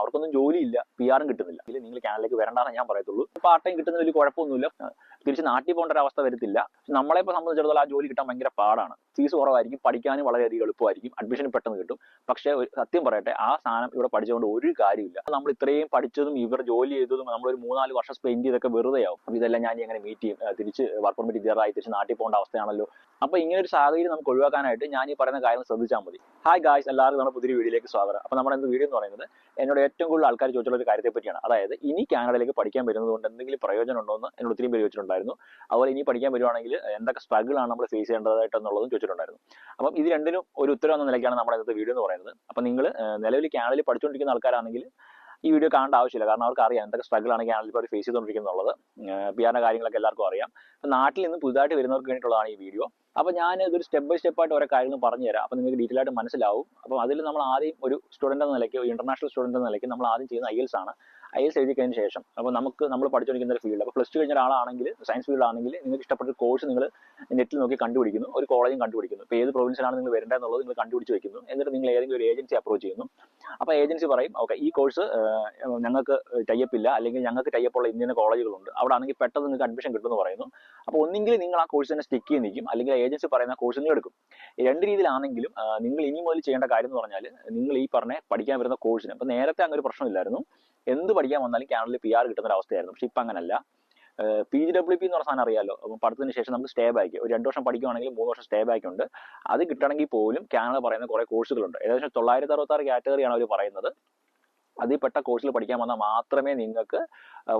അവർക്കൊന്നും ജോലിയില്ല പി ആറും കിട്ടുന്നില്ല. ഇല്ല നിങ്ങൾ ക്യാനലിലേക്ക് വരണ്ടെന്ന് ഞാൻ പറയത്തുള്ളൂ. പാർട്ട് ടൈം കിട്ടുന്ന വലിയ കുഴപ്പമൊന്നുമില്ല. തിരിച്ച് നാട്ടിൽ പോകേണ്ട ഒരു അവസ്ഥ വരത്തില്ല. നമ്മളെ ഇപ്പോൾ സംബന്ധിച്ചിടത്തോളം ആ ജോലി കിട്ടാൻ ഭയങ്കര പാടാണ്. ഫീസ് കുറവായിരിക്കും പഠിക്കാനും വളരെയധികം എളുപ്പമായിരിക്കും അഡ്മിഷൻ പെട്ടെന്ന് കിട്ടും. പക്ഷേ സത്യം പറയട്ടെ ആ സാധനം ഇവിടെ പഠിച്ചുകൊണ്ട് ഒരു കാര്യമില്ല നമ്മൾ ഇത്രയും പഠിച്ചതും ഇവർ ജോലി ചെയ്തതും നമ്മൾ നമ്മളൊരു മൂന്നാൽ വർഷം സ്പെൻഡ് ചെയ്തൊക്കെ വെറുതെ ആവും അപ്പോൾ ഇതെല്ലാം ഞാൻ എങ്ങനെ മീറ്റ് ചെയ്യും. തിരിച്ച് വർക്ക് പെർമിറ്റ് തീരാറായി തിരിച്ച് നാട്ടിൽ പോകേണ്ട അവസ്ഥയാണല്ലോ. അപ്പോൾ ഇങ്ങനെ ഒരു സാഹചര്യം നമുക്ക് ഒഴിവാക്കാനായിട്ട് ഞാൻ ഈ പറയുന്ന കാര്യം ശ്രദ്ധിച്ചാൽ മതി. ഹായ് ഗായ്സ് എല്ലാവർക്കും നമ്മുടെ പുതിയ വീഡിയോയിലേക്ക് സ്വാഗതം. അപ്പോൾ നമ്മുടെ എന്ത് വീഡിയോ എന്ന് പറയുന്നത് എന്നോട് ഏറ്റവും കൂടുതൽ ആൾക്കാർ ചോദിച്ചുള്ള ഒരു കാര്യത്തെ പറ്റിയാണ്. അതായത് ഇനി കാനഡയിലേക്ക് പഠിക്കാൻ വരുന്നത് കൊണ്ട് എന്തെങ്കിലും പ്രയോജനം ഉണ്ടോ എന്ന് എന്നോട് ഒത്തിരി പേര് ചോദിച്ചിട്ടുണ്ടായിരുന്നു. അതുപോലെ ഇനി പഠിക്കാൻ വരുവാണെങ്കിൽ എന്തൊക്കെ സ്ട്രഗിൾ ആണ് നമ്മൾ ഫേസ് ചെയ്യേണ്ടതായിട്ടെന്നുള്ളതും ചോദിച്ചിട്ടുണ്ടായിരുന്നു. അപ്പം ഇത് രണ്ടിനും ഒരു ഉത്തരം എന്ന നിലയ്ക്കാണ് നമ്മുടെ ഇന്നത്തെ വീഡിയോ എന്ന് പറയുന്നത്. അപ്പം നിങ്ങൾ നിലവിൽ കാനഡയിൽ പഠിച്ചുകൊണ്ടിരിക്കുന്ന ആൾക്കാരാണെങ്കിൽ ഈ വീഡിയോ കാണേണ്ട ആവശ്യമില്ല. കാരണം അവർക്ക് അറിയാം എന്തൊക്കെ സ്ട്രഗിൾ ആണ് ഞാൻ ഇപ്പോൾ ഫേസ് ചെയ്തുകൊണ്ടിരിക്കുന്നുള്ളത്. പി ആറിന്റെ കാര്യങ്ങളൊക്കെ എല്ലാവർക്കും അറിയാം. അപ്പം നാട്ടിൽ നിന്ന് പുതുതായിട്ട് വരുന്നവർക്ക് വേണ്ടിയിട്ടുള്ളതാണ് ഈ വീഡിയോ അപ്പോൾ ഞാൻ ഇതൊരു സ്റ്റെപ്പ് ബൈ സ്റ്റെപ്പ് ആയിട്ട് ഓരോ കാര്യങ്ങൾ പറഞ്ഞു തരാം. അപ്പോൾ നിങ്ങൾക്ക് ഡീറ്റെയിൽ ആയിട്ട് മനസ്സിലാവും. അപ്പോൾ അതിൽ നമ്മൾ ആദ്യം ഒരു സ്റ്റുഡന്റ് എന്ന നിലയ്ക്ക് ഇന്റർനാഷണൽ സ്റ്റുഡന്റ് എന്ന നിലയ്ക്ക് നമ്മൾ ആദ്യം ചെയ്യുന്ന ഐ ആണ്. ഐ എസ് എഴുതി കഴിഞ്ഞ ശേഷം. അപ്പോൾ നമുക്ക് നമ്മൾ പഠിച്ചുകൊണ്ടിരിക്കുന്ന ഒരു ഫീൽഡ് അപ്പോൾ പ്ലസ് ടു കഴിഞ്ഞ ഒരാളാണെങ്കിൽ സയൻസ് ഫീൽഡ് ആണെങ്കിൽ നിങ്ങൾക്ക് ഇഷ്ടപ്പെട്ട കോഴ്സ് നിങ്ങൾ നെറ്റിൽ നോക്കി കണ്ടുപിടിക്കുന്നു. ഒരു കോളേജും കണ്ടുപിടിക്കുന്നു. ഇപ്പോൾ ഏത് പ്രൊവിൻസിലാണ് നിങ്ങൾ വരേണ്ടത് എന്നുള്ളത് നിങ്ങൾ കണ്ടുപിടിച്ച് വെക്കുന്നു. എന്നിട്ട് നിങ്ങൾ ഏതെങ്കിലും ഒരു ഏജൻസി അപ്രോച്ച് ചെയ്യുന്നു. അപ്പോൾ ഏജൻസി പറയും ഓക്കെ ഈ കോഴ്സ് ഞങ്ങൾക്ക് ടൈപ്പ് ഇല്ല. അല്ലെങ്കിൽ ഞങ്ങൾക്ക് ടൈപ്പ് ഉള്ള ഇന്ത്യൻ കോളേജുകളുണ്ട്. അവിടെ ആണെങ്കിൽ പെട്ടെന്ന് നിങ്ങൾക്ക് അഡ്മിഷൻ കിട്ടുമെന്ന് പറയുന്നു. അപ്പോൾ ഒന്നെങ്കിൽ നിങ്ങൾ ആ കോഴ്സ് തന്നെ സ്റ്റിക്ക് ചെയ്ത് നിൽക്കും. അല്ലെങ്കിൽ ഏജൻസി പറയുന്ന കോഴ്സ് നിങ്ങൾ എടുക്കും. രണ്ട് രീതിയിലാണെങ്കിലും നിങ്ങൾ ഇനി മുതൽ ചെയ്യേണ്ട കാര്യം എന്ന് പറഞ്ഞാൽ നിങ്ങൾ ഈ പറഞ്ഞ പഠിക്കാൻ വരുന്ന കോഴ്സിന് അപ്പോൾ നേരത്തെ അങ്ങനെ ഒരു പ്രശ്നമില്ലായിരുന്നു എന്ത് പഠിക്കാൻ വന്നാലും കാനഡയിൽ പി ആർ കിട്ടുന്ന ഒരു അവസ്ഥയായിരുന്നു പക്ഷെ ഇപ്പം അങ്ങനല്ല പി ജി ഡബ്ല്യു പി എന്ന് പറഞ്ഞ സാധനം അറിയാലോ? അപ്പം പഠിത്തത്തിന് ശേഷം നമുക്ക് സ്റ്റേ ബാക്ക് ഒരു രണ്ട് വർഷം പഠിക്കുവാണെങ്കിൽ മൂന്ന് വർഷം സ്റ്റേ ബാക്ക് ഉണ്ട്. അത് കിട്ടണമെങ്കിൽ പോലും കാനഡ പറയുന്ന കുറേ കോഴ്സുകളുണ്ട് ഏകദേശം തൊള്ളായിരത്തി അറുപത്തി ആറ് കാറ്റഗറിയാണ് അവർ പറയുന്നത്. അതിൽ പെട്ട കോഴ്സിൽ പഠിക്കാൻ വന്നാൽ മാത്രമേ നിങ്ങൾക്ക്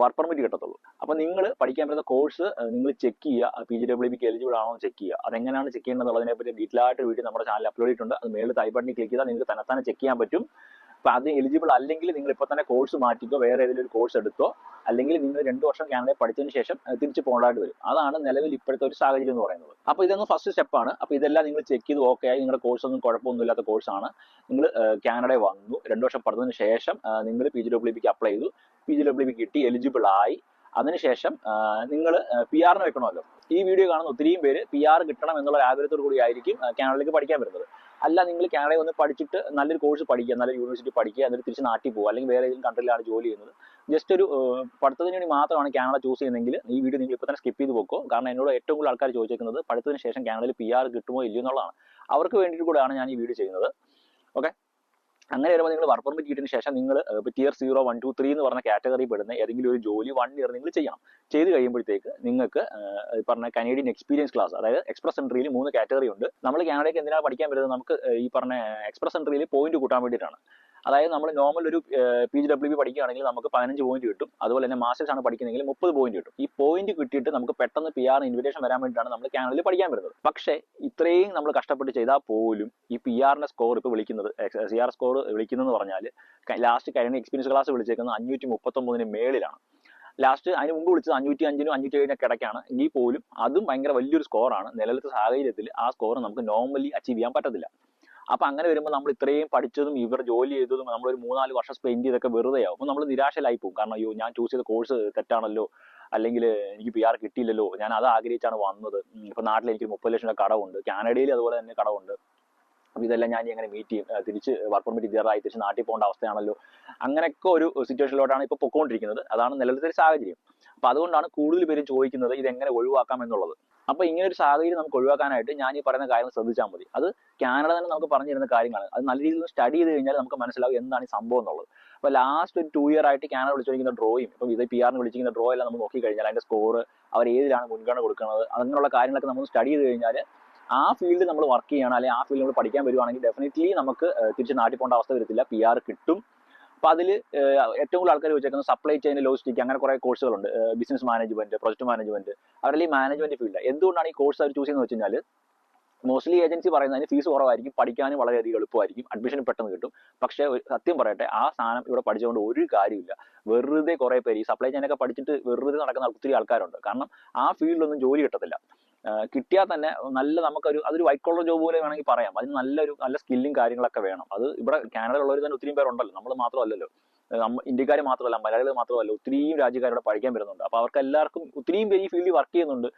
വർക്ക് പെർമിറ്റ് കിട്ടത്തുള്ളൂ. അപ്പോൾ നിങ്ങൾ പഠിക്കാൻ പറ്റുന്ന കോഴ്സ് നിങ്ങൾ ചെക്ക് ചെയ്യുക. പി ജി ഡബ്ല്യു പിക്ക് എലിജിബിൾ ആണോ ചെക്ക് ചെയ്യുക. അതെങ്ങനെയാണ് ചെക്ക് ചെയ്യുന്നതിനെ പറ്റി ഡീറ്റെയിൽ ആയിട്ട് വീഡിയോ നമ്മുടെ ചാനൽ അപ്ലോഡ് ചെയ്തിട്ടുണ്ട്. അത് മേളിൽ തൈ ബട്ടണിൽ ക്ലിക്ക് ചെയ്താൽ നിങ്ങൾക്ക് തന്നെ ചെക്ക് ചെയ്യാൻ പറ്റും. അപ്പോൾ അത് എലിജിബിൾ അല്ലെങ്കിൽ നിങ്ങൾ ഇപ്പോൾ തന്നെ കോഴ്സ് മാറ്റിക്കോ വേറെ ഏതെങ്കിലും ഒരു കോഴ്സ് എടുത്തോ അല്ലെങ്കിൽ നിങ്ങൾ രണ്ട് വർഷം കാനഡയിൽ പഠിച്ചതിന് ശേഷം തിരിച്ച് പോകേണ്ടതായിട്ട് വരും. അതാണ് നിലവിൽ ഇപ്പോഴത്തെ ഒരു സാഹചര്യം എന്ന് പറയുന്നത്. അപ്പോൾ ഇതൊന്ന് ഫസ്റ്റ് സ്റ്റെപ്പാണ് അപ്പോൾ ഇതെല്ലാം നിങ്ങൾ ചെക്ക് ചെയ്ത് ഓക്കെ ആയി. നിങ്ങളുടെ കോഴ്സ് ഒന്നും കുഴപ്പമൊന്നുമില്ലാത്ത കോഴ്സാണ് നിങ്ങൾ കാനഡയിൽ വന്നു. രണ്ട് വർഷം പഠിച്ചതിന് ശേഷം നിങ്ങൾ പി ജി ഡബ്ല്യു ബിക്ക് അപ്ലൈ ചെയ്തു പി ജി ഡബ്ല്യു ബി കിട്ടി എലിജിബിൾ ആയി അതിനുശേഷം നിങ്ങൾ പി ആറിന് വെക്കണമല്ലോ. ഈ വീഡിയോ കാണുന്ന ഒത്തിരിയും പേര് പി ആർ കിട്ടണം എന്നുള്ള ആഗ്രഹത്തോടു കൂടി ആയിരിക്കും കാനഡയിലേക്ക് പഠിക്കാൻ വരുന്നത്. അല്ല നിങ്ങൾ കാനഡയിൽ വന്ന് പഠിച്ചിട്ട് നല്ലൊരു കോഴ്സ് പഠിക്കുക നല്ലൊരു യൂണിവേഴ്സിറ്റി പഠിക്കുക എന്നിട്ട് തിരിച്ച് നാട്ടിൽ പോകുക അല്ലെങ്കിൽ വേറെ ഏതെങ്കിലും കൺട്രിയിലാണ് ജോലി ചെയ്യുന്നത്. ജസ്റ്റ് ഒരു പഠിത്തത്തിന് വേണ്ടി മാത്രമാണ് കാനഡ ചൂസ് ചെയ്യുന്നതെങ്കിൽ ഈ വീഡിയോ നിങ്ങൾ ഇപ്പോൾ തന്നെ സ്കിപ്പ് ചെയ്ത് പോക്കോ കാരണം എന്നോട് ഏറ്റവും കൂടുതൽ ആൾക്കാർ ചോദിച്ചേക്കുന്നത് പഠിത്തത്തിന് ശേഷം കാനഡയിൽ പി ആർ കിട്ടുമോ ഇല്ലയോ എന്നുള്ളതാണ്. അവർക്ക് വേണ്ടിയിട്ട് കൂടെയാണ് ഞാൻ ഈ വീഡിയോ ചെയ്യുന്നത്. ഓക്കെ അങ്ങനെ വരുമ്പോൾ നിങ്ങൾ വർക്ക് പെർമിറ്റ് കിട്ടിയതിന് ശേഷം നിങ്ങൾ tier zero one two three എന്ന് പറഞ്ഞ കാറ്റഗറി പെടുന്ന ഏതെങ്കിലും ഒരു ജോലി വൺ ഇയർ നിങ്ങൾ ചെയ്യണം. ചെയ്ത് കഴിയുമ്പോഴത്തേക്ക് നിങ്ങൾക്ക് പറഞ്ഞ കനേഡിയൻ എക്സ്പീരിയൻസ് ക്ലാസ് അതായത് എക്സ്പ്രസ് എൻട്രിയിൽ മൂന്ന് കാറ്റഗറി ഉണ്ട്. നമ്മൾ കാനഡയ്ക്ക് എന്തിനാണ് പഠിക്കാൻ വരുന്നത്? നമുക്ക് ഈ പറഞ്ഞ എക്സ്പ്രസ് എൻട്രിയിൽ പോയിന്റ് കൂട്ടാൻ വേണ്ടിയിട്ടാണ്. അതായത് നമ്മൾ നോർമൽ ഒരു പി ജി ഡബ്ല്യു ബി പഠിക്കുകയാണെങ്കിൽ നമുക്ക് പതിനഞ്ച് പോയിന്റ് കിട്ടും. അതുപോലെ തന്നെ മാസ്റ്റേഴ്സ് ആണ് പഠിക്കുന്നതെങ്കിൽ മുപ്പത് പോയിന്റ് കിട്ടും. ഈ പോയിന്റ് കിട്ടിയിട്ട് നമുക്ക് പെട്ടെന്ന് പി ആർ ഇൻവിറ്റേഷൻ വരാൻ വേണ്ടിയിട്ടാണ് നമ്മൾ കാനഡയിൽ പഠിക്കാൻ വരുന്നത്. പക്ഷേ ഇത്രയും നമ്മൾ കഷ്ടപ്പെട്ട് ചെയ്താൽ പോലും ഈ പി ആറിന്റെ സ്കോർ ഇപ്പോൾ വിളിക്കുന്നത് സി ആർ സ്കോർ വിളിക്കുന്നതെന്ന് പറഞ്ഞാൽ ലാസ്റ്റ് കഴിഞ്ഞ എക്സ്പീരിയൻസ് ക്ലാസ് വിളിച്ചേക്കുന്നത് അഞ്ഞൂറ്റി മുപ്പത്തൊമ്പതിന് മേളിലാണ്. ലാസ്റ്റ് അതിന് മുമ്പ് വിളിച്ചത് അഞ്ഞൂറ്റി അഞ്ചിനും അഞ്ഞൂറ്റി ഏഴിനൊക്കെ ഇടയ്ക്കാണ്. എങ്കിൽ പോലും അതും ഭയങ്കര വലിയൊരു സ്കോറാണ് നിലവിലത്തെ സാഹചര്യത്തിൽ ആ സ്കോർ നമുക്ക് നോർമലി അച്ചീവ് ചെയ്യാൻ പറ്റത്തില്ല. അപ്പൊ അങ്ങനെ വരുമ്പോൾ നമ്മൾ ഇത്രയും പഠിച്ചതും ഇവർ ജോലി ചെയ്തതും നമ്മൾ ഒരു മൂന്നാൽ വർഷം സ്പെൻഡ് ചെയ്തൊക്കെ വെറുതെ ആവും. അപ്പൊ നമ്മൾ നിരാശയിലായി പോകും. കാരണം അയ്യോ ഞാൻ ചൂസ് ചെയ്ത കോഴ്സ് തെറ്റാണല്ലോ? അല്ലെങ്കിൽ എനിക്ക് പി ആർ കിട്ടിയില്ലല്ലോ? ഞാൻ അത് ആഗ്രഹിച്ചാണ് വന്നത്. ഇപ്പൊ നാട്ടിൽ എനിക്ക് മുപ്പത് ലക്ഷം രൂപ കടമുണ്ട് കാനഡയിൽ അതുപോലെ തന്നെ കടമുണ്ട് അപ്പൊ ഇതെല്ലാം ഞാൻ എങ്ങനെ മീറ്റ് ചെയ്യും. തിരിച്ച് വർക്ക് പെർമിറ്റ് തീരാറായി തിരിച്ച് നാട്ടിൽ പോകേണ്ട അവസ്ഥയാണല്ലോ? അങ്ങനെയൊക്കെ ഒരു സിറ്റുവേഷനിലോട്ടാണ് ഇപ്പോൾ പൊക്കോണ്ടിരിക്കുന്നത്. അതാണ് നിലവിലത്തെ ഒരു സാഹചര്യം. അപ്പൊ അതുകൊണ്ടാണ് കൂടുതൽ പേരും ചോദിക്കുന്നത് ഇത് എങ്ങനെ ഒഴിവാക്കാം എന്നുള്ളത്. അപ്പൊ ഇങ്ങനെ ഒരു സാഹചര്യം നമുക്ക് ഒഴിവാക്കാനായിട്ട് ഞാൻ ഈ പറയുന്ന കാര്യങ്ങൾ ശ്രദ്ധിച്ചാൽ മതി. അത് കാനഡ തന്നെ നമുക്ക് പറഞ്ഞു തരുന്ന കാര്യങ്ങളാണ്. അത് നല്ല രീതിയിൽ സ്റ്റഡി ചെയ്ത് കഴിഞ്ഞാൽ നമുക്ക് മനസ്സിലാവും എന്താണ് ഈ സംഭവം എന്നുള്ളത്. അപ്പൊ ലാസ്റ്റ് ഒരു ടു ഇയർ ആയിട്ട് കാനഡ വിളിച്ചിരിക്കുന്ന ഡ്രോയും ഇപ്പൊ ഇത് പി ആറിന് വിളിച്ചിരിക്കുന്ന ഡ്രോ എല്ലാം നമ്മൾ നോക്കി കഴിഞ്ഞാൽ അതിന്റെ സ്കോർ അവർ ഏതിലാണ് മുൻഗണന കൊടുക്കുന്നത് അങ്ങനെയുള്ള കാര്യങ്ങളൊക്കെ നമ്മൾ സ്റ്റഡി ചെയ്ത് കഴിഞ്ഞാൽ ആ ഫീൽഡ് നമ്മൾ വർക്ക് ചെയ്യണം അല്ലെങ്കിൽ ആ ഫീൽഡ് നമ്മൾ പഠിക്കാൻ വരുവാണെങ്കിൽ ഡെഫിനറ്റ്ലി നമുക്ക് തിരിച്ച് നാട്ടിൽ പോകേണ്ട അവസ്ഥ വരത്തില്ല. പി ആർ കിട്ടും. അപ്പൊ അതിൽ ഏറ്റവും കൂടുതൽ ആൾക്കാർ ചോദിച്ചേക്കുന്നത് സപ്ലൈ ചെയിൻ ലോജിസ്റ്റിക് അങ്ങനെ കുറെ കോഴ്സുകളുണ്ട് ബിസിനസ് മാനേജ്മെന്റ് പ്രൊജക്ട് മാനേജ്മെന്റ് അവരുടെ ഈ മാനേജ്മെന്റ് ഫീൽഡ് എന്തുകൊണ്ടാണ് ഈ കോഴ്സ് അവർ ചൂസ് ചെയ്യുന്നത് വെച്ച് കഴിഞ്ഞാൽ മോസ്റ്റ്ലി ഏജൻസി പറയുന്നതിന് ഫീസ് കുറവായിരിക്കും പഠിക്കാനും വളരെയധികം എളുപ്പമായിരിക്കും അഡ്മിഷൻ പെട്ടെന്ന് കിട്ടും. പക്ഷേ സത്യം പറയട്ടെ ആ സാധനം ഇവിടെ പഠിച്ചുകൊണ്ട് ഒരു കാര്യമില്ല വെറുതെ കുറെ പേര് ഈ സപ്ലൈ ചെയിനൊക്കെ പഠിച്ചിട്ട് വെറുതെ നടക്കുന്ന ഒത്തിരി ആൾക്കാരുണ്ട്. കാരണം ആ ഫീൽഡിലൊന്നും ജോലി കിട്ടത്തില്ല. കിട്ടിയാൽ തന്നെ നല്ല നമുക്കൊരു അതൊരു വൈറ്റ് കോളർ ജോബ് പോലെ വേണമെങ്കിൽ പറയാം. അതിന് നല്ലൊരു നല്ല സ്കില്ലും കാര്യങ്ങളൊക്കെ വേണം. അത് ഇവിടെ കാനഡയിലുള്ളവർ തന്നെ ഒത്തിരി പേരുണ്ടല്ലോ. നമ്മൾ മാത്രമല്ലല്ലോ. ഇന്ത്യക്കാർ മാത്രമല്ല മലയാളികൾ മാത്രമല്ല ഒത്തിരിയും ഇവിടെ പഠിക്കാൻ വരുന്നുണ്ട്. അപ്പോൾ അവർക്ക് എല്ലാവർക്കും ഒത്തിരിയും പേര് ഈ ഫീൽഡിൽ വർക്ക് ചെയ്യുന്നുണ്ട്.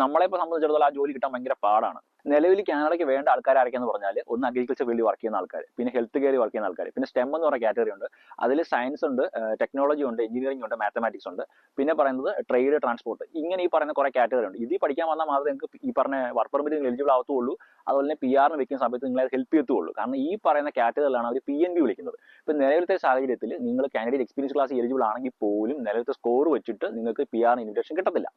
നമ്മളെ ഇപ്പോൾ സംബന്ധിച്ചിടത്തോളം ആ ജോലി കിട്ടാൻ ഭയങ്കര പാടാണ്. നിലവിൽ കാനഡയ്ക്ക് വേണ്ട ആൾക്കാർ ആരൊക്കെയെന്ന് പറഞ്ഞാൽ ഒന്ന് അഗ്രികൾച്ചർ ഫീൽഡിൽ വർക്ക് ചെയ്യുന്ന ആൾക്കാർ പിന്നെ ഹെൽത്ത് കെയറിൽ വർക്ക് ചെയ്യുന്ന ആൾക്കാർ പിന്നെ സ്റ്റെം എന്ന് പറയുന്ന കാറ്റഗറി ഉണ്ട്. അതിൽ സയൻസ് ഉണ്ട് ടെക്നോളജി ഉണ്ട് എഞ്ചിനീയറിംഗ് ഉണ്ട് മാത്തമാറ്റിക്സ് ഉണ്ട്. പിന്നെ പറയുന്നത് ട്രേഡ് ട്രാൻസ്പോർട്ട് ഇങ്ങനെ ഈ പറയുന്ന കുറെ കാറ്റഗറി ഉണ്ട്. ഇതിൽ പഠിക്കാൻ വന്നാൽ മാത്രമേ നിങ്ങൾക്ക് ഈ പറഞ്ഞ വർക്ക് പെർമിറ്റ് എലിജിബിൾ ആവത്തുള്ളൂ. അതുപോലെ തന്നെ പി ആറിന് വെക്കുന്ന സമയത്ത് നിങ്ങളെ ഹെൽപ്പ് ചെയ്യത്തുള്ളൂ കാരണം ഈ പറയുന്ന കാറ്റഗറിയിലാണ് അവർ പി എൻ ബി വിളിക്കുന്നത്. ഇപ്പം നിലവിലത്തെ സാഹചര്യത്തിൽ നിങ്ങൾ കാൻഡിഡേറ്റ് എക്സ്പീരിയൻസ് ക്ലാസ് എലിജിബിൾ ആണെങ്കിൽ പോലും നിലവിലത്തെ സ്കോർ വെച്ചിട്ട് നിങ്ങൾക്ക് പി ആറിന് ഇൻവിറ്റേഷൻ കിട്ടത്തില്ല.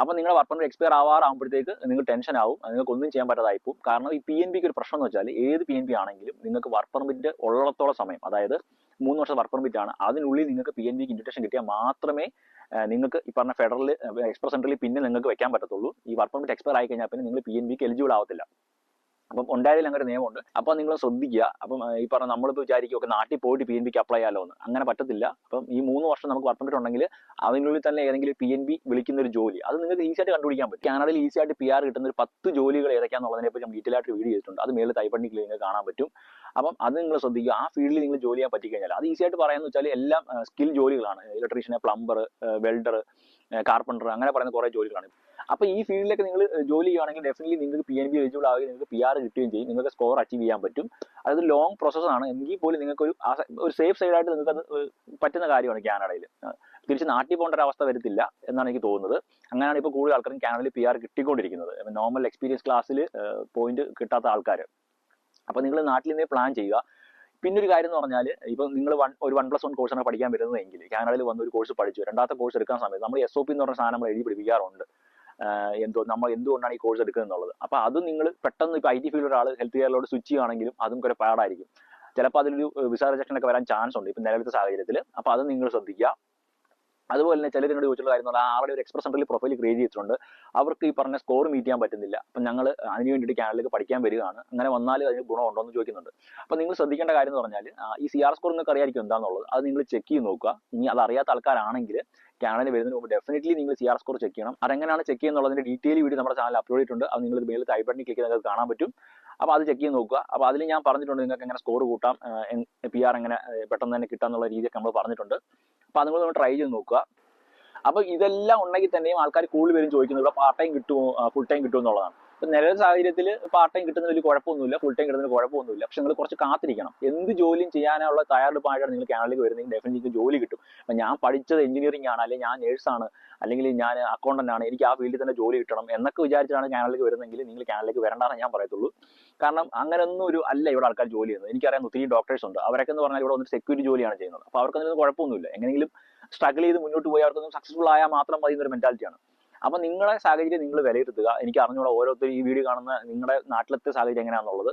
അപ്പോൾ നിങ്ങളുടെ വർക്ക് പെർമിറ്റ് എക്സ്പയർ ആവാറാകുമ്പോഴത്തേക്ക് നിങ്ങൾ ടെൻഷൻ ആവും. നിങ്ങൾക്ക് ഒന്നും ചെയ്യാൻ പറ്റാതായി പോകും കാരണം ഈ പി എൻ ബിക്ക് ഒരു പ്രശ്നം എന്ന് വെച്ചാൽ ഏത് പി എൻ ബി ആണെങ്കിലും നിങ്ങൾക്ക് വർക്ക് പെർമിറ്റ് ഉള്ളിടത്തോളം സമയം അതായത് മൂന്ന് വർഷം വർക്ക് പെർമിറ്റ് ആണ്. അതിനുള്ളിൽ നിങ്ങൾക്ക് പി എൻ ബിക്ക് ഇൻവിറ്റേഷൻ കിട്ടിയാൽ മാത്രമേ നിങ്ങൾക്ക് ഈ പറഞ്ഞ ഫെഡറൽ എക്സ്പ്രസ് സെൻട്രലിൽ പിന്നെ നിങ്ങൾക്ക് വെക്കാൻ പറ്റത്തുള്ളൂ. ഈ വർക്ക് പെർമിറ്റ് എക്സ്പയർ ആയി കഴിഞ്ഞാൽ പിന്നെ നിങ്ങൾ പി എൻ ബിക്ക് എലിജിബിൾ ആവത്തില്ല. അപ്പം ഉണ്ടായതിൽ അങ്ങനെ ഒരു നിയമമുണ്ട്. അപ്പോൾ നിങ്ങൾ ശ്രദ്ധിക്കുക. അപ്പം ഈ പറഞ്ഞ നമ്മളിപ്പോൾ വിചാരിക്കും ഒക്കെ നാട്ടിൽ പോയിട്ട് പി എൻ ബിക്ക് അപ്ലൈ ചെയ്യാലോ എന്ന്. അങ്ങനെ പറ്റത്തില്ല. അപ്പം ഈ മൂന്ന് വർഷം നമുക്ക് വർക്ക് പെർമിറ്റ് ഉണ്ടെങ്കിൽ അതിനുള്ളിൽ തന്നെ ഏതെങ്കിലും പി എൻ ബി വിളിക്കുന്ന ഒരു ജോലി. അത് നിങ്ങൾക്ക് ഈസി ആയിട്ട് കണ്ടുപിടിക്കാൻ പറ്റും. കാനഡയിൽ ഈസി ആയിട്ട് പി ആർ കിട്ടുന്ന ഒരു പത്ത് ജോലികൾ ഏതൊക്കെയാണെന്നുള്ളതിനെ പറ്റി ഡീറ്റെയിൽ ആയിട്ട് വീഡിയോ ചെയ്തിട്ടുണ്ട്. അത് മേളിൽ തൈപ്പണ്ണി നിങ്ങൾക്ക് കാണാൻ പറ്റും. അപ്പം അത് നിങ്ങൾ ശ്രദ്ധിക്കുക. ആ ഫീൽഡിൽ നിങ്ങൾ ജോലി ചെയ്യാൻ പറ്റിക്കഴിഞ്ഞാൽ അത് ഈസി ആയിട്ട് പറയാന്ന് വെച്ചാൽ എല്ലാം സ്കിൽ ജോലികളാണ്. ഇലക്ട്രീഷ്യൻ പ്ലംബർ വെൽഡർ കാർപ്പന്റർ അങ്ങനെ പറയുന്ന കുറേ ജോലികളാണ്. അപ്പോൾ ഈ ഫീൽഡിലൊക്കെ നിങ്ങൾ ജോലി ചെയ്യുകയാണെങ്കിൽ ഡെഫിനറ്റ്ലി നിങ്ങൾക്ക് പി എൻ ബി എലിജിബിൾ ആവുകയും നിങ്ങൾക്ക് പി ആർ കിട്ടുകയും ചെയ്യും. നിങ്ങൾക്ക് സ്കോർ അച്ചീവ് ചെയ്യാൻ പറ്റും. അതൊരു ലോങ് പ്രോസസ്സാണ് എങ്കിൽ പോലും നിങ്ങൾക്ക് ഒരു ഒരു സേഫ് സൈഡായിട്ട് നിങ്ങൾക്ക് അത് പറ്റുന്ന കാര്യമാണ് കാനഡയിൽ തിരിച്ച് നാട്ടിൽ പോകേണ്ട ഒരു അവസ്ഥ വരത്തില്ല എന്നാണ് എനിക്ക് തോന്നുന്നത്. അങ്ങനെയാണ് ഇപ്പോൾ കൂടുതൽ ആൾക്കാരും കാനഡയിൽ പി ആർ കിട്ടിക്കൊണ്ടിരിക്കുന്നത്. നോർമൽ എക്സ്പീരിയൻസ് ക്ലാസ്സിൽ പോയിന്റ് കിട്ടാത്ത ആൾക്കാർ അപ്പോൾ നിങ്ങൾ നാട്ടിൽ നിന്ന് പ്ലാൻ ചെയ്യുക. പിന്നെ ഒരു കാര്യം എന്ന് പറഞ്ഞാൽ ഇപ്പൊ നിങ്ങൾ വൺ ഒരു വൺ പ്ലസ് വൺ കോഴ്സാണ് പഠിക്കാൻ വരുന്നതെങ്കിൽ കാനഡയിൽ വന്ന് ഒരു കോഴ്സ് പഠിച്ചു. രണ്ടാമത്തെ കോഴ്സ് എടുക്കാൻ സമയത്ത് നമ്മൾ എസ് ഒ പി എന്ന് പറഞ്ഞ സാധനം നമ്മൾ എഴുതി പിടിപ്പിക്കാറുണ്ട് എന്തോ നമ്മൾ എന്തുകൊണ്ടാണ് ഈ കോഴ്സ് എടുക്കുന്നത് എന്നുള്ളത്. അപ്പോൾ അത് നിങ്ങൾ പെട്ടെന്ന് ഇപ്പൊ ഐ ടി ഫീൽഡ് ഒരാൾ ഹെൽത്ത് കെയറിലോട് സ്വിച്ച് ചെയ്യുകയാണെങ്കിലും അതും കുറെ പാടായിരിക്കും. ചിലപ്പോൾ അതിലൊരു വിസ റിജക്ഷൻ ഒക്കെ വരാൻ ചാൻസ് ഉണ്ട് ഇപ്പം നിലവിലത്തെ സാഹചര്യത്തിൽ അപ്പോൾ അത് നിങ്ങൾ ശ്രദ്ധിക്കുക. അതുപോലെ തന്നെ ചിലർ എന്നോട് ചോദിച്ചുള്ള കാര്യം പറഞ്ഞാൽ ആളുടെ ഒരു എക്സ്പ്രസ് സെന്ററിൽ പ്രൊഫൈൽ ക്രിയേറ്റ് ചെയ്തിട്ടുണ്ട്. അവർക്ക് ഈ പറഞ്ഞ സ്കോർ മീറ്റ് ചെയ്യാൻ പറ്റുന്നില്ല. അപ്പം ഞങ്ങൾ അതിന് വേണ്ടിയിട്ട് ചാനലിലേക്ക് പഠിക്കാൻ വരികയാണ്. അങ്ങനെ വന്നാൽ അതിന് ഗുണമുണ്ടോ എന്ന് ചോദിക്കുന്നുണ്ട്. അപ്പം നിങ്ങൾ ശ്രദ്ധിക്കേണ്ട കാര്യം എന്ന് പറഞ്ഞാൽ ഈ സി ആർ സ്കോർ നിങ്ങൾക്ക് അറിയായിരിക്കും എന്താണെന്നുള്ളത് അത് നിങ്ങൾ ചെക്ക് ചെയ്ത് നോക്കുക. ഇനി അത് അറിയാത്ത ആൾക്കാരാണെങ്കിൽ ചാനലിൽ വരുന്നതിന് മുമ്പ് ഡെഫിനറ്റ്ലി നിങ്ങൾ സി ആർ സ്കോർ ചെക്ക് ചെയ്യണം. അതെങ്ങനെയാണ് ചെക്ക് ചെയ്യുന്നുള്ളതിന്റെ ഡീറ്റെയിൽ വീഡിയോ നമ്മുടെ ചാനൽ അപ്ലോഡ് ചെയ്തിട്ടുണ്ട്. അത് നിങ്ങൾ മേലിൽ ടൈപ്പ് ബട്ടണിൽ ക്ലിക്ക് ചെയ്താൽ കാണാൻ പറ്റും. അപ്പോൾ അത് ചെക്ക് ചെയ്ത് നോക്കുക. അപ്പോൾ അതിൽ ഞാൻ പറഞ്ഞിട്ടുണ്ട് നിങ്ങൾക്ക് എങ്ങനെ സ്കോർ കൂട്ടാം പി ആർ എങ്ങനെ പെട്ടെന്ന് തന്നെ കിട്ടാന്നുള്ള രീതിയൊക്കെ നമ്മൾ പറഞ്ഞിട്ടുണ്ട്. അപ്പോൾ അതുകൊണ്ട് നമ്മൾ ട്രൈ ചെയ്ത് നോക്കുക. അപ്പോൾ ഇതെല്ലാം ഉണ്ടെങ്കിൽ തന്നെയും ആൾക്കാർ കൂടുതൽ പേരും ചോദിക്കുന്നത് ഇവിടെ പാർട്ട് ടൈം കിട്ടുമോ ഫുൾ ടൈം കിട്ടുമോ എന്നുള്ളതാണ്. ഇപ്പം നിലവിലെ സാഹചര്യത്തിൽ പാർട്ട് ടൈം കിട്ടുന്ന വലിയ കുഴപ്പമൊന്നുമില്ല ഫുൾ ടൈം കിട്ടുന്നതിൽ കുഴപ്പമൊന്നുമില്ല. പക്ഷെ നിങ്ങൾ കുറച്ച് കാത്തിരിക്കണം. എന്ത് ജോലിയും ചെയ്യാനുള്ള തയ്യാറെടുപ്പായിട്ടാണ് നിങ്ങൾ കാനഡയിലേക്ക് വരുന്നെങ്കിൽ ഡെഫിനറ്റ്ലി ജോലി കിട്ടും. അപ്പം ഞാൻ പഠിച്ചത് എഞ്ചിനീയറിംഗ് ആണ് അല്ലെങ്കിൽ ഞാൻ നേഴ്സാണ് അല്ലെങ്കിൽ ഞാൻ അക്കൗണ്ടന്റ് ആണ് എനിക്ക് ആ ഫീൽഡിൽ തന്നെ ജോലി കിട്ടണം എന്നൊക്കെ വിചാരിച്ചാണ് കാനലിലേക്ക് വരുന്നെങ്കിൽ നിങ്ങൾ കാനലിലേക്ക് വരണ്ടെന്ന് ഞാൻ പറയത്തുള്ളൂ. കാരണം അങ്ങനെയൊന്നും ഒരു അല്ല ഇവിടെ ആൾക്കാർ ജോലി ചെയ്യുന്നത്. എനിക്കറിയാം ഒത്തിരി ഡോക്ടേഴ്സ് ഉണ്ട്. അവരൊക്കെ എന്ന് പറഞ്ഞാൽ ഇവിടെ വന്നിട്ട് സെക്യൂരിറ്റി ജോലിയാണ് ചെയ്യുന്നത്. അപ്പോൾ അവർക്കൊന്നും കുഴപ്പമൊന്നുമില്ല. എങ്ങനെയെങ്കിലും സ്ട്രഗിൾ ചെയ്ത് മുന്നോട്ട് പോയി അവർക്കൊന്നും സക്സസ്ഫുൾ ആയാൽ മാത്രം മതി എന്നൊരു മെന്റാലിറ്റിയാണ് അപ്പൊ നിങ്ങളെ സാഹചര്യം നിങ്ങൾ വിലയിരുത്തുക. എനിക്ക് അറിഞ്ഞൂടെ ഓരോരുത്തർ ഈ വീഡിയോ കാണുന്ന നിങ്ങളുടെ നാട്ടിലത്തെ സാഹചര്യം എങ്ങനെയാണെന്നുള്ളത്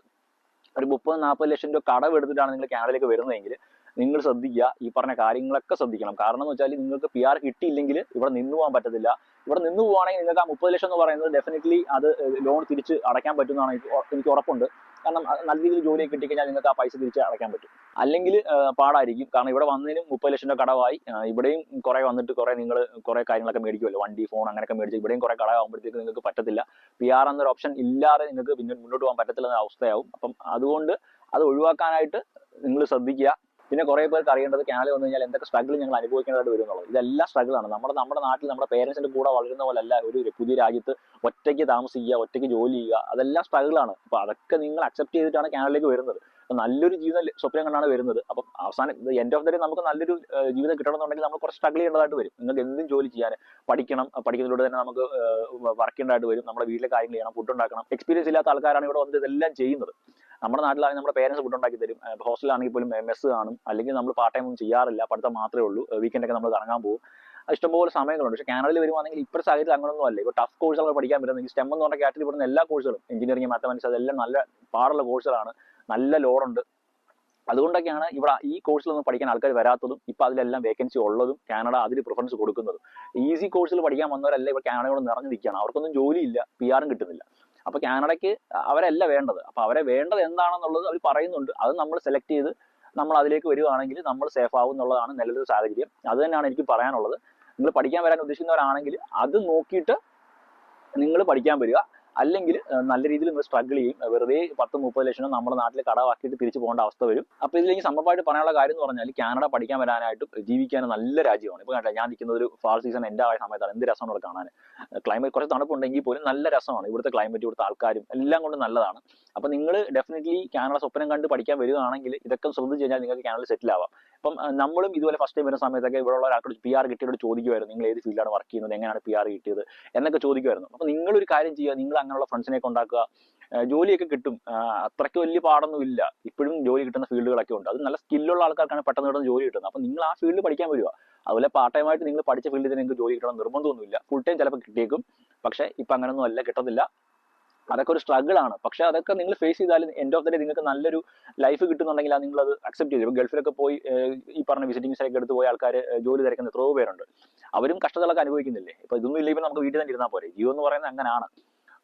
ഒരു മുപ്പത് നാൽപ്പത് ലക്ഷം രൂപ കടമെടുത്തിട്ടാണ് നിങ്ങൾ കാനഡയിലേക്ക് വരുന്നതെങ്കിൽ നിങ്ങൾ ശ്രദ്ധിക്കുക ഈ പറഞ്ഞ കാര്യങ്ങളൊക്കെ ശ്രദ്ധിക്കണം. കാരണം എന്ന് വെച്ചാൽ നിങ്ങൾക്ക് പി ആർ കിട്ടിയില്ലെങ്കിൽ ഇവിടെ നിന്ന് പോകാൻ പറ്റത്തില്ല. ഇവിടെ നിന്ന് പോവാണെങ്കിൽ നിങ്ങൾക്ക് ആ മുപ്പത് ലക്ഷം എന്ന് പറയുന്നത് ഡെഫിനറ്റ്ലി അത് ലോൺ തിരിച്ച് അടയ്ക്കാൻ പറ്റുമെന്നാണ് എനിക്ക് ഉറ- എനിക്ക് ഉറപ്പുണ്ട്. കാരണം നല്ല രീതിയിൽ ജോലി കിട്ടിക്കഴിഞ്ഞാൽ നിങ്ങൾക്ക് ആ പൈസ തിരിച്ച് അടയ്ക്കാൻ പറ്റും. അല്ലെങ്കിൽ പാടായിരിക്കും. കാരണം ഇവിടെ വന്നതിനും മുപ്പത് ലക്ഷം രൂപ കടമായി. ആ, ഇവിടെയും കുറെ വന്നിട്ട് കുറെ നിങ്ങൾ കുറെ കാര്യങ്ങളൊക്കെ മേടിക്കുമല്ലോ വണ്ടി ഫോൺ അങ്ങനെയൊക്കെ മേടിച്ച് ഇവിടെയും കുറെ കടവാകുമ്പോഴത്തേക്ക് നിങ്ങൾക്ക് പറ്റത്തില്ല. പി ആർ എന്നൊരു ഓപ്ഷൻ ഇല്ലാതെ നിങ്ങൾക്ക് പിന്നെ മുന്നോട്ട് പോകാൻ പറ്റത്തില്ല എന്ന അവസ്ഥയാവും. അപ്പം അതുകൊണ്ട് അത് ഒഴിവാക്കാനായിട്ട് നിങ്ങൾ ശ്രദ്ധിക്കുക. പിന്നെ കുറെ പേർക്ക് അറിയേണ്ടത് കാനഡ വന്നു കഴിഞ്ഞാൽ എന്തൊക്കെ സ്ട്രഗിൾ ഞങ്ങൾ അനുഭവിക്കേണ്ടതായിട്ട് വരും എന്നുള്ളത് ഇതെല്ലാം സ്ട്രഗിൾ ആണ്. നമ്മുടെ നമ്മുടെ നാട്ടിൽ നമ്മുടെ പേരൻസിന്റെ കൂടെ വളരുന്ന പോലല്ല ഒരു പുതിയ രാജ്യത്ത് ഒറ്റയ്ക്ക് താമസിക്കുക ഒറ്റയ്ക്ക് ജോലി ചെയ്യുക. അതെല്ലാം സ്ട്രഗിൾ ആണ്. അപ്പൊ അതൊക്കെ നിങ്ങൾ അക്സെപ്റ്റ് ചെയ്തിട്ടാണ് കാനഡയിലേക്ക് വരുന്നത്. അപ്പൊ നല്ലൊരു ജീവിതം സ്വപ്നം കണ്ടാണ് വരുന്നത്. അപ്പം അവസാനം എൻഡ് ഓഫ് ദ ഡേ നമുക്ക് നല്ലൊരു ജീവിതം കിട്ടണമെന്നുണ്ടെങ്കിൽ നമ്മൾ കുറച്ച് സ്ട്രഗിൾ ചെയ്യേണ്ടതായിട്ട് വരും. നിങ്ങൾക്ക് എന്തും ജോലി ചെയ്യാൻ പഠിക്കണം പഠിക്കുന്നതിലൂടെ തന്നെ നമുക്ക് വർക്ക് ചെയ്യേണ്ടതായിട്ട് വരും. നമ്മുടെ വീട്ടിലെ കാര്യങ്ങൾ ചെയ്യണം ഫുഡ് ഉണ്ടാക്കണം. എക്സ്പീരിയൻസ് ഇല്ലാത്ത ആൾക്കാരാണ് ഇവിടെ വന്ന് ഇതെല്ലാം ചെയ്യുന്നത്. നമ്മുടെ നാട്ടിലാണെങ്കിൽ നമ്മുടെ പേരൻസ് ഫുഡ് ഉണ്ടാക്കി തരും. ഹോസ്റ്റലാണെങ്കിൽ പോലും മെസ്സ് കാണും. അല്ലെങ്കിൽ നമ്മൾ പാർട്ട് ടൈം ഒന്നും ചെയ്യാറില്ല. പഠിത്തം മാത്രമേ ഉള്ളൂ. വീക്കെൻഡ് ഒക്കെ നമ്മൾ കറങ്ങാൻ പോകും. ഇഷ്ടംപോലെ സമയങ്ങളുണ്ട്. പക്ഷേ കാനഡയിൽ വരുവാണെങ്കിൽ ഇപ്പോഴത്തെ സാഹചര്യത്തിൽ അങ്ങനെയൊന്നും അല്ല ഇപ്പോൾ ടഫ് കോഴ്സുകൾ പഠിക്കാൻ പറ്റുന്നത് സ്റ്റെം എന്ന് പറഞ്ഞ കാറ്റഗറി പെടുന്ന എല്ലാ കോഴ്സുകളും എഞ്ചിനീയറിംഗ് മാത്തമാറ്റിക്സ് അതെല്ലാം നല്ല പാടുള്ള കോഴ്സുകളാണ് നല്ല ലോഡുണ്ട് അതുകൊണ്ടൊക്കെയാണ് ഇവിടെ ഈ കോഴ്സിലൊന്നും പഠിക്കാൻ ആൾക്കാർ വരാത്തതും ഇപ്പൊ അതിലെല്ലാം വേക്കൻസി ഉള്ളതും കാനഡ അതിൽ പ്രിഫറൻസ് കൊടുക്കുന്നതും. ഈസി കോഴ്സിൽ പഠിക്കാൻ വന്നവരല്ല ഇവിടെ കാനഡയോട് നിറഞ്ഞു നിൽക്കുകയാണ്. അവർക്കൊന്നും ജോലിയില്ല പി ആറും കിട്ടുന്നില്ല. അപ്പൊ കാനഡയ്ക്ക് അവരല്ല വേണ്ടത്. അപ്പൊ അവരെ വേണ്ടത് എന്താണെന്നുള്ളത് അവർ പറയുന്നുണ്ട്. അത് നമ്മൾ സെലക്ട് ചെയ്ത് നമ്മൾ അതിലേക്ക് വരികയാണെങ്കിൽ നമ്മൾ സേഫ് ആവും എന്നുള്ളതാണ് നിലവിലെ സാഹചര്യം. അത് തന്നെയാണ് എനിക്ക് പറയാനുള്ളത്. നിങ്ങൾ പഠിക്കാൻ വരാൻ ഉദ്ദേശിക്കുന്നവരാണെങ്കിൽ അത് നോക്കിയിട്ട് നിങ്ങൾ പഠിക്കാൻ വരിക. അല്ലെങ്കിൽ നല്ല രീതിയിൽ നിങ്ങൾ സ്ട്രഗിൾ ചെയ്യും. വെറുതെ പത്ത് മുപ്പത് ലക്ഷം നമ്മുടെ നാട്ടിൽ കടമാക്കിയിട്ട് തിരിച്ചു പോകേണ്ട അവസ്ഥ വരും. അപ്പോൾ ഇതിലേക്ക് സംഭവമായിട്ട് പറയാനുള്ള കാര്യം എന്ന് പറഞ്ഞാൽ കാനഡ പഠിക്കാൻ വരാനായിട്ട് ജീവിക്കാൻ നല്ല രാജ്യമാണ്. ഇപ്പോൾ കണ്ടില്ല ഞാൻ നിൽക്കുന്ന ഒരു ഫാൾ സീസൺ എന്റെ ആയ സമയത്താണ്. എന്ത് രസമാണ് ഇവിടെ കാണാൻ ക്ലൈമറ്റ് കുറച്ച് തണുപ്പുണ്ടെങ്കിൽ പോലും നല്ല രസമാണ്. ഇവിടുത്തെ ക്ലൈമറ്റ് ഇവിടുത്തെ ആൾക്കാരും എല്ലാം കൊണ്ട് നല്ലതാണ്. അപ്പോൾ നിങ്ങൾ ഡെഫിനറ്റ്ലി കാനഡ സ്വപ്നം കണ്ട് പഠിക്കാൻ വരികയാണെങ്കിൽ ഇതൊക്കെ ശ്രദ്ധിച്ച് കഴിഞ്ഞാൽ നിങ്ങൾക്ക് കാനഡയിൽ സെറ്റിൽ ആവാം. അപ്പം നമ്മളും ഇതുപോലെ ഫസ്റ്റ് ടൈം വരുന്ന സമയത്തൊക്കെ ഇവിടെയുള്ള ഒരാൾക്ക് പി ആർ കിട്ടിയോട് ചോദിക്കുമായിരുന്നു നിങ്ങൾ ഏത് ഫീൽഡാണ് വർക്ക് ചെയ്യുന്നത്? എങ്ങനെയാണ് പി ആർ കിട്ടിയത്? എന്നൊക്കെ ചോദിക്കുമായിരുന്നു അപ്പോൾ നിങ്ങളൊരു കാര്യം ചെയ്യുക. നിങ്ങൾ അങ്ങനെയുള്ള ഫ്രണ്ട്സിനെയൊക്കെ ഉണ്ടാക്കുക. ജോലിയൊക്കെ കിട്ടും. അത്രയ്ക്ക് വലിയ പാടൊന്നും ഇല്ല. ഇപ്പോഴും ജോലി കിട്ടുന്ന ഫീൽഡുകളൊക്കെ ഉണ്ട്. അത് നല്ല സ്കില്ലുള്ള ആൾക്കാർക്കാണ് പെട്ടെന്ന് കിട്ടുന്ന ജോലി കിട്ടുന്നത്. അപ്പോൾ നിങ്ങൾ ആ ഫീൽഡ് പഠിക്കാൻ വരിക അതുപോലെ പാർട്ട് ടൈം ആയിട്ട് നിങ്ങൾ പഠിച്ച ഫീൽഡിൽ നിങ്ങൾക്ക് ജോലി കിട്ടണം നിർബന്ധമൊന്നുമില്ല. ഫുൾ ടൈം ചിലപ്പോൾ കിട്ടിയേക്കും. പക്ഷേ ഇപ്പം അങ്ങനെയൊന്നും അല്ല കിട്ടത്തില്ല. അതൊക്കെ ഒരു സ്ട്രഗിൾ ആണ്. പക്ഷെ അതൊക്കെ നിങ്ങൾ ഫേസ് ചെയ്താലും എൻഡ് ഓഫ് ദ ഡേ നിങ്ങൾക്ക് നല്ലൊരു ലൈഫ് കിട്ടുന്നുണ്ടെങ്കിൽ അത് നിങ്ങൾ അത് അക്സെപ്റ്റ് ചെയ്തു. ഗൾഫിലൊക്കെ പോയി ഈ പറഞ്ഞ വിസിറ്റിംഗ് ഒക്കെ എടുത്ത് പോയ ആൾക്കാർ ജോലി തിരക്കുന്ന എത്രയോ പേരുണ്ട്. അവരും കഷ്ടതകളൊക്കെ അനുഭവിക്കുന്നില്ലേ? ഇപ്പൊ ഇതൊന്നും ഇല്ലെങ്കിൽ നമുക്ക് വീട്ടിൽ തന്നെ ഇരുന്നാൽ പോരെ. ജീവൻ എന്ന് പറയുന്നത് അങ്ങനെയാണ്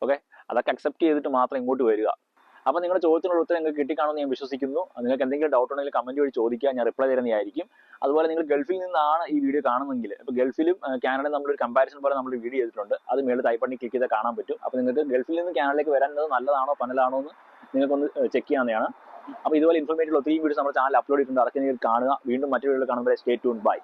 ഓക്കെ അതൊക്കെ അക്സെപ്റ്റ് ചെയ്തിട്ട് മാത്രം ഇങ്ങോട്ട് വരിക. അപ്പൊ നിങ്ങളുടെ ചോദ്യത്തിനുള്ള ഉത്തരം നിങ്ങൾക്ക് കിട്ടിക്കാണെന്ന് ഞാൻ വിശ്വസിക്കുന്നു. നിങ്ങൾക്ക് എന്തെങ്കിലും ഡൗട്ട് ഉണ്ടെങ്കിൽ കമന്റ് വഴി ചോദിക്കുക ഞാൻ റിപ്ലൈ തരുന്നതായിരിക്കും. അതുപോലെ നിങ്ങൾ ഗൾഫിൽ നിന്നാണ് ഈ വീഡിയോ കാണുന്നെങ്കിൽ ഇപ്പോൾ ഗൾഫിലും കാനഡയും നമ്മളൊരു കമ്പാരിസൺ പോലെ നമ്മൾ വീഡിയോ ചെയ്തിട്ടുണ്ട്. അത് മേളിൽ ടൈപ്പണ്ണി ക്ലിക്ക് ചെയ്താൽ കാണാൻ പറ്റും. അപ്പോൾ നിങ്ങൾക്ക് ഗൾഫിൽ നിന്ന് കാനഡയിലേക്ക് വരാനത് നല്ലതാണോ പന്നലാണോ എന്ന് നിങ്ങൾക്കൊന്ന് ചെക്ക് ചെയ്യാവുന്നതാണ്. അപ്പോൾ ഇതുപോലെ ഇൻഫോർമേറ്റീവ് ഒത്തിരി വീഡിയോസ് നമ്മുടെ ചാനൽ അപ്ലോഡ് ചെയ്തിട്ടുണ്ട്. അതൊക്കെ നിങ്ങൾ കാണുക. വീണ്ടും മറ്റു വീഡിയോകൾ കാണുമ്പോൾ സ്റ്റേ ട്യൂൺ ബൈ